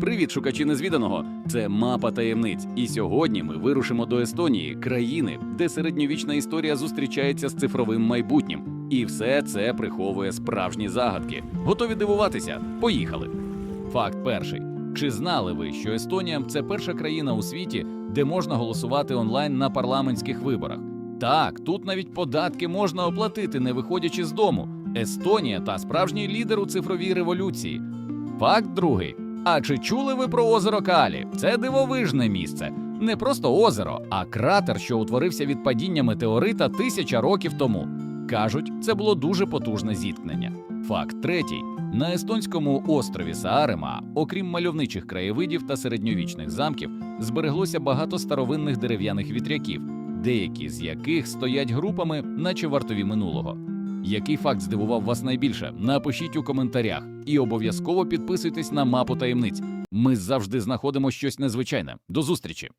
Привіт, шукачі незвіданого! Це мапа таємниць. І сьогодні ми вирушимо до Естонії, країни, де середньовічна історія зустрічається з цифровим майбутнім. І все це приховує справжні загадки. Готові дивуватися? Поїхали! Факт перший: чи знали ви, що Естонія це перша країна у світі, де можна голосувати онлайн на парламентських виборах? Так, тут навіть податки можна оплатити, не виходячи з дому. Естонія та справжній лідер у цифровій революції. Факт другий. А чи чули ви про озеро Калі? Це дивовижне місце. Не просто озеро, а кратер, що утворився від падіння метеорита тисяча років тому. Кажуть, це було дуже потужне зіткнення. Факт третій: на естонському острові Саарема, окрім мальовничих краєвидів та середньовічних замків, збереглося багато старовинних дерев'яних вітряків, деякі з яких стоять групами, наче вартові минулого. Який факт здивував вас найбільше? Напишіть у коментарях і обов'язково підписуйтесь на мапу таємниць. Ми завжди знаходимо щось незвичайне. До зустрічі!